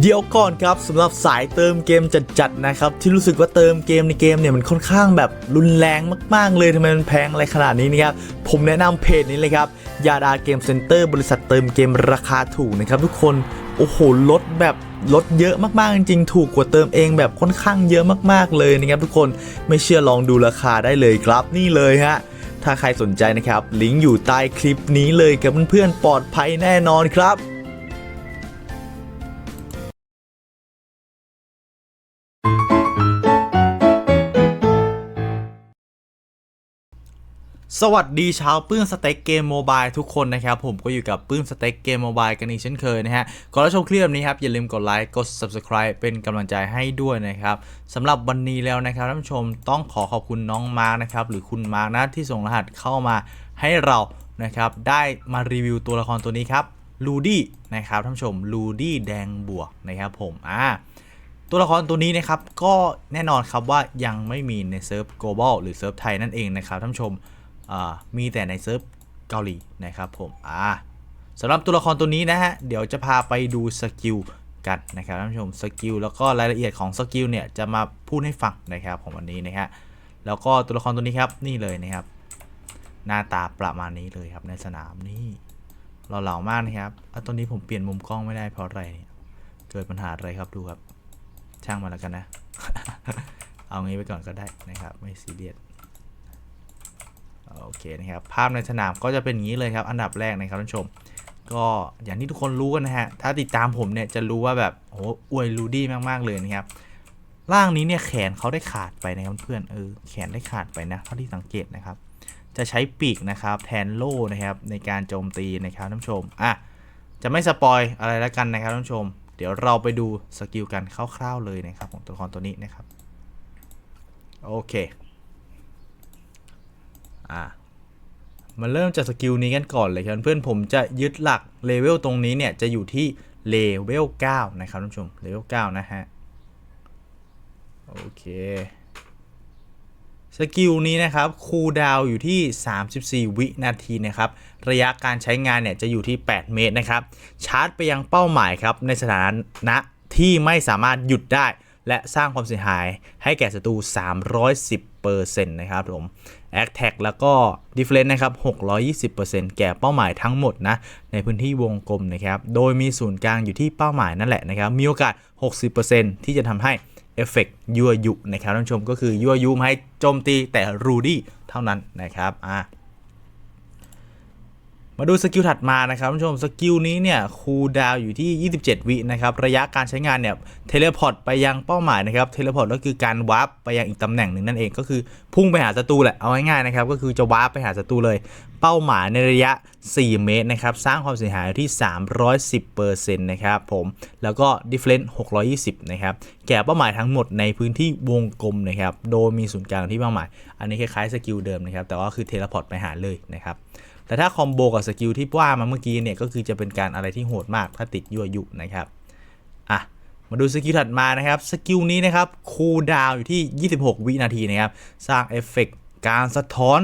เดี๋ยวก่อนครับสำหรับสายเติมเกมจัดๆนะครับ ที่รู้สึกว่าเติมเกมในเกมเนี่ยมันค่อนข้างแบบรุนแรงมากๆ เลยทำไมมันแพงอะไรขนาดนี้นะครับผมแนะนำเพจนี้เลยครับยาดาเกมเซ็นเตอร์บริษัทเติมเกมราคาถูกนะครับทุกคนโอ้โหลดแบบลดเยอะมากๆจริงๆ ถูกกว่าเติมเองแบบค่อนข้างเยอะมากๆเลยนะครับทุกคนไม่เชื่อลองดูราคาได้เลยครับนี่เลยฮะถ้าใครสนใจนะครับลิงก์อยู่ใต้คลิปนี้เลยกับเพื่อนๆปลอดภัยแน่นอนครับ สวัสดีชาวปื้นสเต็กเกมโมบายทุกคนนะครับ ผมก็อยู่กับปื้นสเต็กเกมโมบายกันอีกเช่นเคยนะฮะก่อนรับชมคลิปนี้ครับ อย่าลืมกดไลค์กด subscribe เป็นกำลังใจให้ด้วยนะครับสำหรับวันนี้แล้วนะครับท่านผู้ชมต้องขอขอบคุณน้องมาร์กนะครับ หรือคุณมาร์กนะที่ส่งรหัสเข้ามาให้เรานะครับ ได้มารีวิวตัวละครตัวนี้ครับลูดี้นะครับท่านผู้ชมลูดี้แดงบวกนะครับผมอ่าตัวละครตัวนี้นะครับก็แน่นอนครับว่ายังไม่มีในเซิร์ฟ global หรือเซิร์ฟไทยนั่นเองนะครับท่านผู้ชม มีแต่ในเซิร์ฟเกาหลีนะครับผมอ่าสำหรับตัวละครตัวนี้นะฮะ เดี๋ยวจะพาไปดูสกิลกันนะครับท่านผู้ชมสกิลแล้วก็รายละเอียดของสกิลเนี่ยจะมาพูดให้ฟังนะครับของวันนี้นะฮะแล้วก็ตัวละครตัวนี้ครับนี่เลยนะครับ หน้าตาประมาณนี้เลยครับในสนามนี่เราเหล่ามากนะครับอตัวนี้ผมเปลี่ยนมุมกล้องไม่ได้เพราะอะไรเนี่ยเกิดปัญหาอะไรครับดูครับ ช่างมาแล้วกันนะ เอางี้ไปก่อนก็ได้นะครับ ไม่ซีเรียส โอเคนะครับ ภาพในสนามก็จะเป็นอย่างนี้เลยครับ อันดับแรกนะครับท่านผู้ชม ก็อย่างที่ทุกคนรู้กันนะฮะ ถ้าติดตามผมเนี่ยจะรู้ว่าแบบโอ้โอวยลูดี้มาก ๆ เลยนะครับ ร่างนี้เนี่ยแขนเขาได้ขาดไปนะครับเพื่อนเออแขนได้ขาดไปนะเท่าที่สังเกตนะครับ จะใช้ปีกนะครับแทนโล่นะครับในการโจมตีนะครับท่านผู้ชมอะจะไม่สปอยอะไรแล้วกันนะครับท่านผู้ชม เดี๋ยวเราไปดูสกิลกันคร่าวๆเลยนะครับของตัวละครตัวนี้นะครับโอเค อะมาเริ่มจากสกิลนี้กันก่อนเลยครับเพื่อนผมจะยึดหลักเลเวลตรงนี้เนี่ยจะอยู่ที่เลเวล9นะครับท่านผู้ชมเลเวล9นะฮะโอเคสกิลนี้นะครับคูลดาวอยู่ที่ 34 วินาทีนะครับระยะการใช้งานเนี่ยจะอยู่ที่ 8 เมตรนะครับชาร์จไปยังเป้าหมายครับในสถานะที่ไม่สามารถหยุดได้ และสร้างความเสียหายให้แก่ศัตรู 310%นะครับผม a t t a c k แล้วก็ Defense นะครับ 620%แก่เป้าหมายทั้งหมดนะ ในพื้นที่วงกลมนะครับ โดยมีศูนย์กลางอยู่ที่เป้าหมายนั่นแหละนะครับ มีโอกาส 60%ที่จะทำให้เอฟเฟกยั่วยุนะครับท่านผู้ชมก็คือยั่วยุมให้โจมตีแต่รูดี้เท่านั้นนะครับอ่า มาดูสกิลถัดมานะครับท่านผู้ชมสกิลนี้เนี่ยคูลดาวอยู่ที่ 27 วินะครับระยะการใช้งานเนี่ยเทเลพอร์ตไปยังเป้าหมายนะครับเทเลพอร์ตก็คือการวาร์ปไปยังอีกตำแหน่งหนึ่งนั่นเองก็คือพุ่งไปหาศัตรูแหละเอาง่ายๆนะครับก็คือจะวาร์ปไปหาศัตรูเลย เป้าหมายในระยะ 4 เมตรนะครับสร้างความเสียหายที่ 310%นะครับผมแล้วก็ difference 620นะครับแก่เป้าหมายทั้งหมดในพื้นที่วงกลมนะครับโดยมีศูนย์กลางที่เป้าหมาย อันนี้คล้ายๆสกิลเดิมนะครับแต่ว่าคือเทเลพอร์ตไปหาเลยนะครับ แต่ถ้าคอมโบกับสกิลที่ว่ามาเมื่อกี้เนี่ยก็คือจะเป็นการอะไรที่โหดมากถ้าติดยั่วยุนะครับอะมาดูสกิลถัดมานะครับสกิลนี้นะครับคูลดาวอยู่ที่ 26 วินาทีนะครับสร้างเอฟเฟกต์การสะท้อน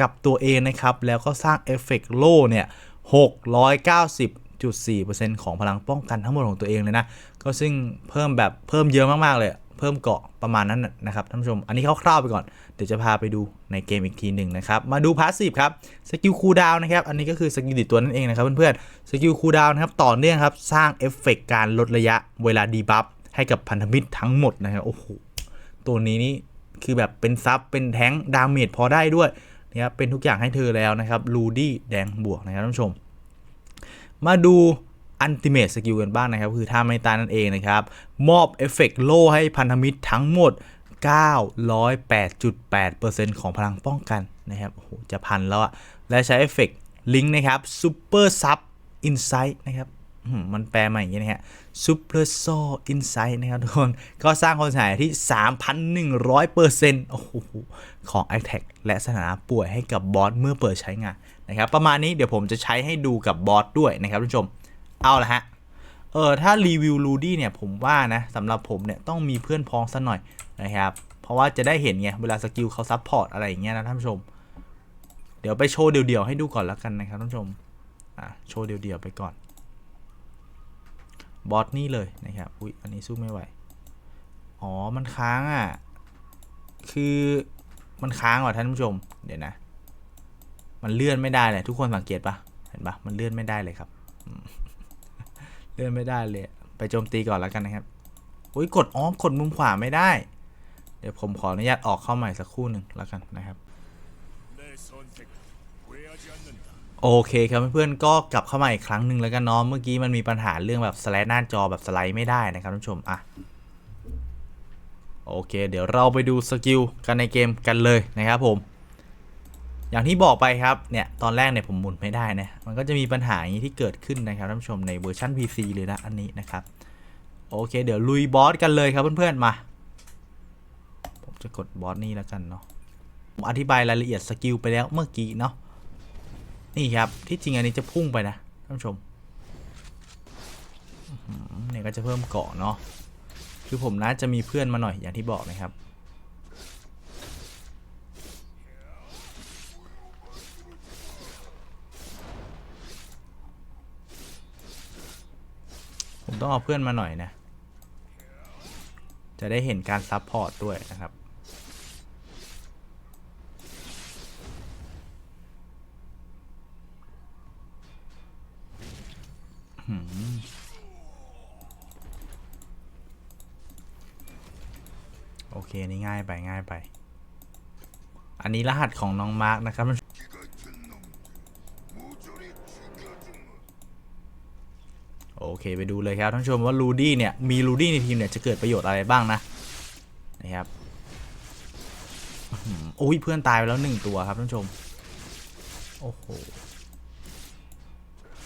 กับตัวเองนะครับแล้วก็สร้างเอฟเฟกต์โล่เนี่ย690.4%ของพลังป้องกันทั้งหมดของตัวเองเลยนะ ก็ซึ่งเพิ่มแบบเพิ่มเยอะมาก ๆ เลย เพิ่มเกาะประมาณนั้นนะครับท่านผู้ชม อันนี้คร่าวๆไปก่อน เดี๋ยวจะพาไปดูในเกมอีกทีหนึ่งนะครับ มาดูพาสซีฟครับ สกิลคูลดาวน์นะครับ อันนี้ก็คือสกิลติดตัวนั่นเองนะครับเพื่อนๆ สกิลคูลดาวน์นะครับต่อเนื่องครับ สร้างเอฟเฟกต์การลดระยะเวลาดีบัฟให้กับพันธมิตรทั้งหมดนะครับ โอ้โห ตัวนี้นี่คือแบบเป็นซับ เป็นแท้งดาเมจพอได้ด้วยนะครับ เป็นทุกอย่างให้เธอแล้วนะครับ ลูดี้แดงบวกนะครับท่านผู้ชม มาดู อันติเม e สกิลกันบ้างนะครับ คือท่าไม่ตายนั่นเองนะครับ มอบเอฟเฟกต์โล่ให้พันธมิตรทั้งหมด 908.8%ของพลังป้องกันนะครับโอ้โหจะพันแล้วอะและใช้เอฟเฟกต์ลิงก์นะครับ Super Sub Insight นะครับมันแปลมาอย่างนี้นะฮะ Super s o Insight นะครับทุกคน ก็สร้างความเสียหายที่ 3,100%โอ้โหของ a t t a c และสถานะป่วยให้กับบอสเมื่อเปิดใช้งานนะครับ ประมาณนี้เดี๋ยวผมจะใช้ให้ดูกับบอสด้วยนะครับทุกผู้ชม เอาละฮะ เออถ้ารีวิวลูดี้เนี่ยผมว่านะสำหรับผมเนี่ยต้องมีเพื่อนพ้องสักหน่อยนะครับ เพราะว่าจะได้เห็นไงเวลาสกิลเขาซับพอร์ตอะไรอย่างเงี้ยนะท่านผู้ชม เดี๋ยวไปโชว์เดี่ยวๆให้ดูก่อนแล้วกันนะครับท่านผู้ชม อะโชว์เดี่ยวๆไปก่อน บอสนี่เลยนะครับ อุ้ยอันนี้สู้ไม่ไหว อ๋อมันค้างอะ คือมันค้างว่ะท่านผู้ชม เดี๋ยวนะ มันเลื่อนไม่ได้เลยทุกคนสังเกตปะเห็นปะมันเลื่อนไม่ได้เลยครับ เลื่อนไม่ได้เลย ไปโจมตีก่อนแล้วกันนะครับอุ้ยกดอ้อกดมุมขวาไม่ได้ เดี๋ยวผมขออนุญาตออกเข้าใหม่สักครู่หนึ่งแล้วกันนะครับ โอเคครับเพื่อนๆก็กลับเข้ามาอีกครั้งหนึ่งแล้วกันเนาะเมื่อกี้มันมีปัญหาเรื่องแบบสไลด์หน้าจอแบบสไลด์ไม่ได้นะครับท่านผู้ชมอะโอเค เดี๋ยวเราไปดูสกิลกันในเกมกันเลยนะครับผม อย่างที่บอกไปครับเนี่ยตอนแรกเนี่ยผมหมุนไม่ได้นะมันก็จะมีปัญหาอย่างนี้ที่เกิดขึ้นนะครับท่านผู้ชมในเวอร์ชัน PC เลยนะอันนี้นะครับโอเค เดี๋ยวลุยบอสกันเลยครับเพื่อนๆมา ผมจะกดบอสนี่แล้วกันเนาะผมอธิบายรายละเอียดสกิลไปแล้วเมื่อกี้เนาะนี่ครับที่จริงอันนี้จะพุ่งไปนะท่านผู้ชมเนี่ยก็จะเพิ่มเกาะเนาะคือผมน่าจะมีเพื่อนมาหน่อยอย่างที่บอกนะครับ ผมต้องเอาเพื่อนมาหน่อยนะ จะได้เห็นการซับพอร์ตด้วยนะครับ โอเค นี่ง่ายไปง่ายไป อันนี้รหัสของน้องมาร์กนะครับ เคไปดูเลยครับท่านผู้ชมว่าลูดี้เนี่ยมีลูดี้ในทีมเนี่ยจะเกิดประโยชน์อะไรบ้างนะนะครับโอ้ยเพื่อนตายไปแล้วหนึ่งตัวครับท่านผู้ชมโอ้โห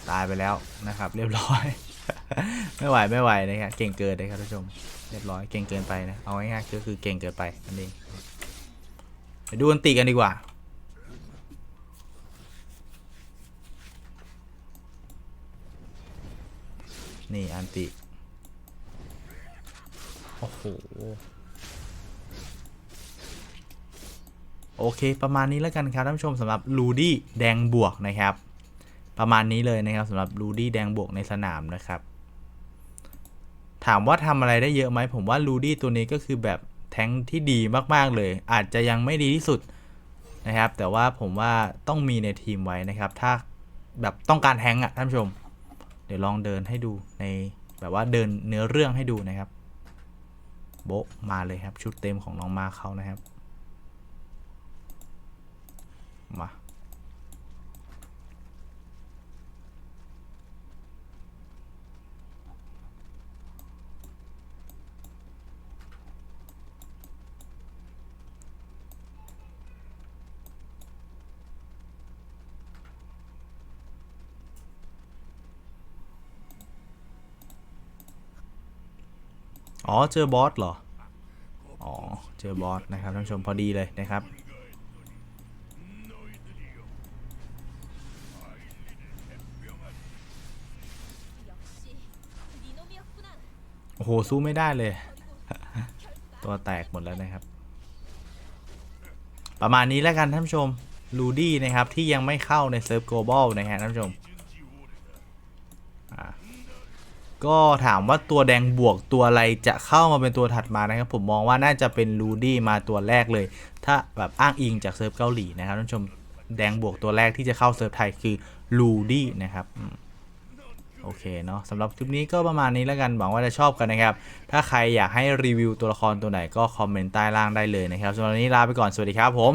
ตายไปแล้วนะครับ เรียบร้อย ไม่ไหวไม่ไหวนะครับเก่งเกินเลยครับท่านผู้ชมเรียบร้อยเก่งเกินไปนะเอาง่ายๆก็คือเก่งเกินไปนั่นเองไปดูอันติกันดีกว่า นี่อันติ โอ้โห โอเค ประมาณนี้แล้วกันครับท่านผู้ชมสำหรับลูดี้แดงบวกนะครับ ประมาณนี้เลยนะครับสำหรับลูดี้แดงบวกในสนามนะครับ ถามว่าทำอะไรได้เยอะไหมผมว่าลูดี้ตัวนี้ก็คือแบบแทงที่ดีมาก ๆ เลย อาจจะยังไม่ดีที่สุดนะครับ แต่ว่าผมว่าต้องมีในทีมไว้นะครับ ถ้าแบบต้องการแทงค์อะท่านผู้ชม เดี๋ยวลองเดินให้ดูในแบบว่าเดินเนื้อเรื่องให้ดูนะครับ โบะมาเลยครับชุดเต็มของน้องมาเขานะครับ มา อ๋อ เจอบอสเหรอ อ๋อ เจอบอสนะครับท่านผู้ชมพอดีเลยนะครับ โอ้โห สู้ไม่ได้เลย ตัวแตกหมดแล้วนะครับ ประมาณนี้แล้วกันท่านผู้ชมลูดี้นะครับที่ยังไม่เข้าในเซิร์ฟโกลบอลนะฮะท่านผู้ชม ก็ถามว่าตัวแดงบวกตัวอะไรจะเข้ามาเป็นตัวถัดมานะครับ ผมมองว่าน่าจะเป็นลูดี้มาตัวแรกเลย ถ้าแบบอ้างอิงจากเซิร์ฟเกาหลีนะครับท่านผู้ชมแดงบวกตัวแรกที่จะเข้าเซิร์ฟไทยคือลูดี้นะครับโอเคเนาะสำหรับคลิปนี้ก็ประมาณนี้แล้วกันหวังว่าจะชอบกันนะครับ ถ้าใครอยากให้รีวิวตัวละครตัวไหนก็คอมเมนต์ใต้ล่างได้เลยนะครับสำหรับวันนี้ลาไปก่อนสวัสดีครับผม